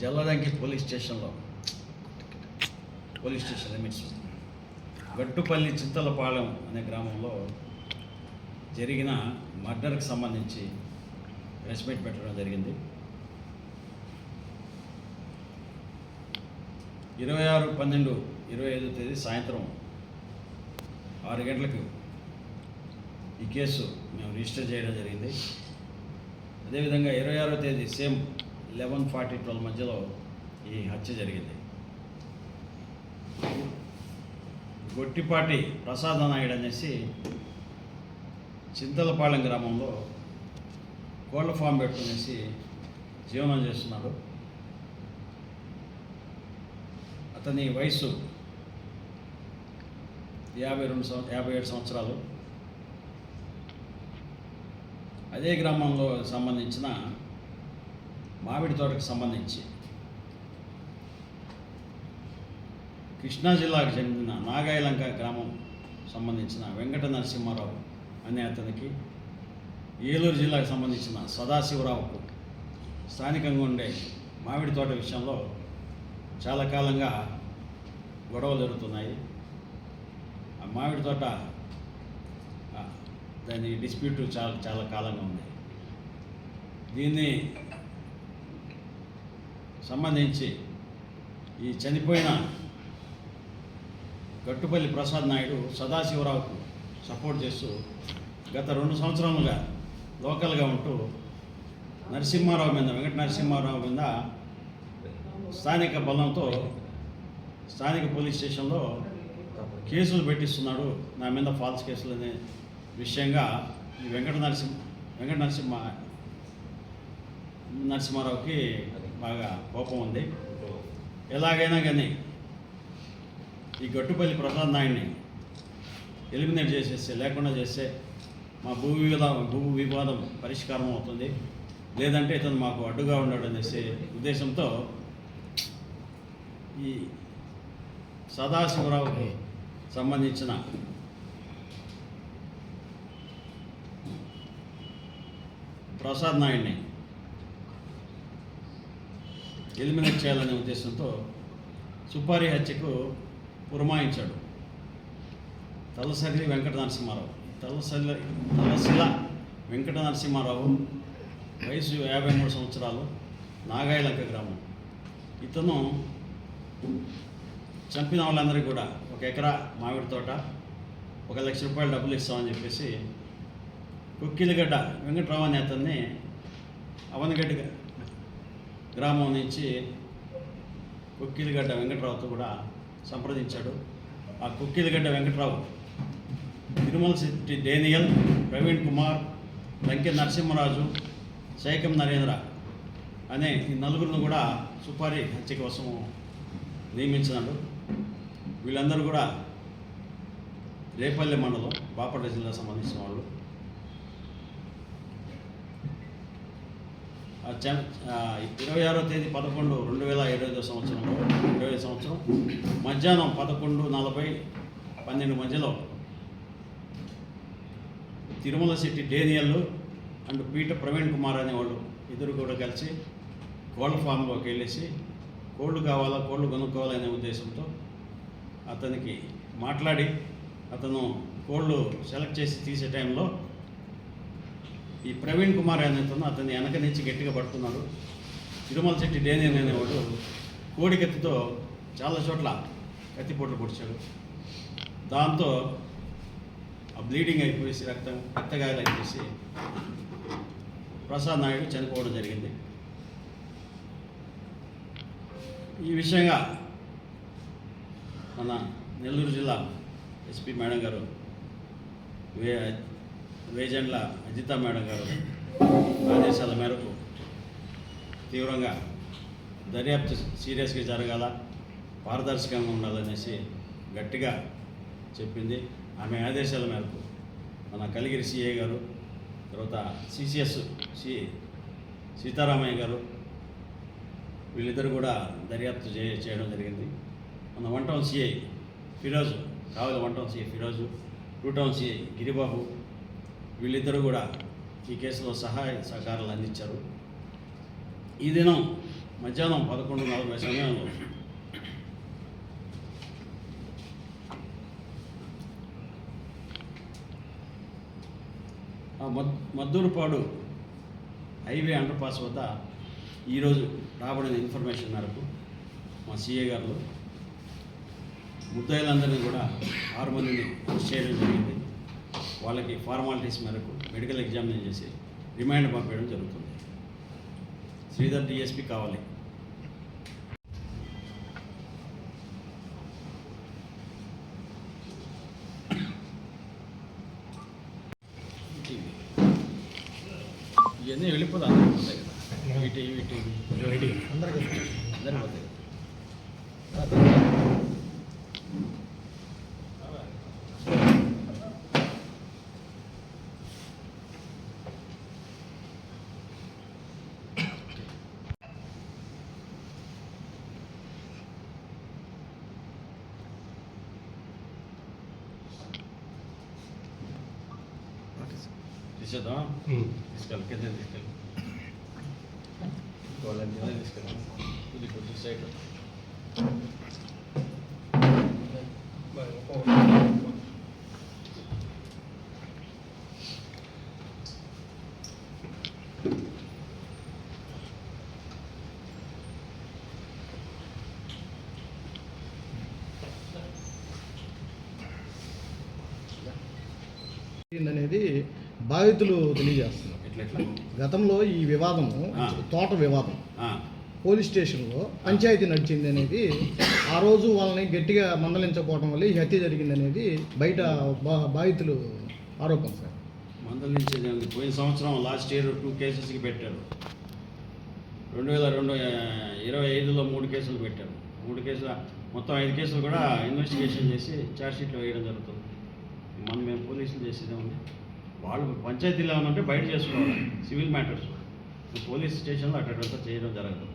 జల్లదంకి police స్టేషన్లో. Police station limits. Gattupalli Chintalapalem అనే గ్రామంలో జరిగిన మర్డర్కి సంబంధించి ప్రెస్ మీట్ పెట్టడం జరిగింది. ఇరవై ఆరు పన్నెండు ఇరవై ఐదో తేదీ సాయంత్రం ఆరు గంటలకు ఈ కేసు మేము రిజిస్టర్ చేయడం జరిగింది. అదేవిధంగా ఇరవై ఆరో తేదీ సేమ్ లెవెన్ ఫార్టీ ట్వెల్వ్ మధ్యలో ఈ హత్య జరిగింది. గొట్టిపాటి ప్రసాద నాయుడు అనేసి చింతలపాలెం గ్రామంలో కోళ్ళ ఫామ్ పెట్టుకునేసి జీవనం చేస్తున్నాడు. అతని వయసు యాభై రెండు సంవ యాభై ఏడు సంవత్సరాలు. అదే గ్రామంలో సంబంధించిన మామిడి తోటకు సంబంధించి కృష్ణా జిల్లాకు చెందిన నాగాయలంక గ్రామం సంబంధించిన వెంకట నరసింహారావు అనే అతనికి ఏలూరు జిల్లాకు సంబంధించిన సదాశివరావుకు స్థానికంగా ఉండే మామిడి తోట విషయంలో చాలా కాలంగా గొడవలు జరుగుతున్నాయి. ఆ మామిడి తోట దాని డిస్ప్యూట్ చాలా చాలా కాలంగా ఉంది. దీన్ని సంబంధించి ఈ చనిపోయిన గట్టుపల్లి ప్రసాద్ నాయుడు సదాశివరావుకు సపోర్ట్ చేస్తూ గత రెండు సంవత్సరాలుగా లోకల్గా ఉంటూ నరసింహారావు మీద వెంకట నరసింహారావు మీద స్థానిక బలంతో స్థానిక పోలీస్ స్టేషన్లో కేసులు పెట్టిస్తున్నాడు. నా మీద ఫాల్స్ కేసులు అనే విషయంగా ఈ వెంకట నరసింహ వెంకట నరసింహ నరసింహారావుకి బాగా కోపం ఉంది. ఎలాగైనా కానీ ఈ గట్టుపల్లి ప్రసాద్ నాయుడిని ఎలిమినేట్ చేసేస్తే లేకుండా చేస్తే మా భూ వివాదం భూ వివాదం పరిష్కారం అవుతుంది. లేదంటే ఇతను మాకు అడ్డుగా ఉన్నాడు అనేసి ఉద్దేశంతో ఈ సదాశివరావుకు సంబంధించిన ప్రసాద్ నాయుడిని ఎలిమినేట్ చేయాలనే ఉద్దేశంతో సుపారి హత్యకు పురమాయించాడు. తలసరి వెంకట నరసింహారావు తలసరి తలసిల వెంకట నరసింహారావు వయసు యాభై మూడు సంవత్సరాలు నాగాయలంక గ్రామం. ఇతను చంపిన వాళ్ళందరికీ కూడా ఒక ఎకరా మామిడి తోట ఒక లక్ష రూపాయలు డబ్బులు ఇస్తామని చెప్పేసి కుక్కిలిగడ్డ వెంకట్రావు అనే అవనగడ్డ గ్రామం నుంచి కుక్కిలిగడ్డ వెంకట్రావుతో కూడా సంప్రదించాడు. ఆ కుక్కిలిగడ్డ వెంకట్రావు తిరుమల శెట్టి డేనియల్ ప్రవీణ్ కుమార్ లంకె నరసింహరాజు శైకం నరేంద్ర అనే ఈ నలుగురిని కూడా సుపారీ హత్య కోసం నియమించినాడు. వీళ్ళందరూ కూడా రేపల్లె మండలం బాపట్ల జిల్లా సంబంధించిన వాళ్ళు. ఇరవై ఆరో తేదీ పదకొండు రెండు వేల ఇరవై ఐదో సంవత్సరంలో ఇరవై సంవత్సరం. మధ్యాహ్నం పదకొండు నలభై పన్నెండు మధ్యలో తిరుమల శెట్టి డేనియల్ అండ్ పీట ప్రవీణ్ కుమార్ అనేవాళ్ళు ఇద్దరు కూడా కలిసి కోళ్ళ ఫామ్లోకి వెళ్ళేసి కోళ్ళు కావాలా కోళ్ళు కొనుక్కోవాలనే ఉద్దేశంతో అతనికి మాట్లాడి అతను కోళ్ళు సెలెక్ట్ చేసి తీసే టైంలో ఈ ప్రవీణ్ కుమార్ అనేతను అతన్ని వెనక నుంచి గట్టిగా పడుతున్నాడు తిరుమల శెట్టి డేనియల్ అనేవాడు కోడి కత్తితో చాలా చోట్ల కత్తిపోట్లు పొడిచాడు. దాంతో ఆ బ్లీడింగ్ అయిపోయేసి రక్తం రక్తగాయాలు అయిపోయేసి ప్రసాద్ నాయుడు చనిపోవడం జరిగింది. ఈ విషయంగా మన నెల్లూరు జిల్లా ఎస్పీ మేడం గారు వే వేజెండ్ల అజిత మేడం గారు ఆదేశాల మేరకు తీవ్రంగా దర్యాప్తు సీరియస్గా జరగాల పారదర్శకంగా ఉండాలనేసి గట్టిగా చెప్పింది. ఆమె ఆదేశాల మేరకు మన కలిగిరి సిఏ గారు తర్వాత సిసిఎస్ సి సీతారామయ్య గారు వీళ్ళిద్దరు కూడా దర్యాప్తు చే చేయడం జరిగింది. మన one town CI Firoz Kavali one town CI Firoz two town CI Giribabu వీళ్ళిద్దరూ కూడా ఈ కేసులో సహాయ సహకారాలు అందించారు. ఈ దినం మధ్యాహ్నం పదకొండు నలభై సమయంలో మద్ మద్దూరుపాడు హైవే అండర్ పాస్ వద్ద ఈరోజు రాబడిన ఇన్ఫర్మేషన్ మేరకు మా సీఏ గారు ముద్దాయిలందరినీ కూడా ఆరు మందిని అరెస్ట్ చేయడం జరిగింది. వాళ్ళకి ఫార్మాలిటీస్ మేరకు మెడికల్ ఎగ్జామినేషన్ చేసి రిమాండ్ పంపించడం జరుగుతుంది. శ్రీధర్ డిఎస్పి కావాలి. ఇవన్నీ వెళ్ళిపోతే అందరికి ఉంటాయి కదా ఇటు ఇటు ఇవి. అందరికీ అందరికి పోతాయి తీసేద్దాం తీసుకెళ్ళి కింద తీసుకెళ్ళి వాళ్ళని కింద తీసుకెళ్ళి ఇది కొద్ది సైడ్ అనేది బాధితులు తెలియజేస్తున్నారు. గతంలో ఈ వివాదము. తోట వివాదం. పోలీస్ స్టేషన్లో పంచాయతీ నడిచింది అనేది ఆ రోజు వాళ్ళని గట్టిగా మందలించకపోవడం వల్ల ఈ హత్య జరిగింది అనేది బయట బాధితులు ఆరోపణ సార్. మందలించేది. పోయిన సంవత్సరం లాస్ట్ ఇయర్ టూ కేసెస్కి పెట్టారు. రెండు వేల రెండు ఇరవై ఐదులో మూడు కేసులు పెట్టారు. మూడు కేసులు మొత్తం ఐదు కేసులు కూడా ఇన్వెస్టిగేషన్ చేసి ఛార్జ్షీట్లు వేయడం జరుగుతుంది. మనం మేము పోలీసులు చేసేదే ఉంది వాళ్ళు పంచాయతీలో ఏమన్నా బయట చేసుకోవాలి సివిల్ మ్యాటర్స్. పోలీస్ స్టేషన్లో అట్టంతా చేయడం జరగదు.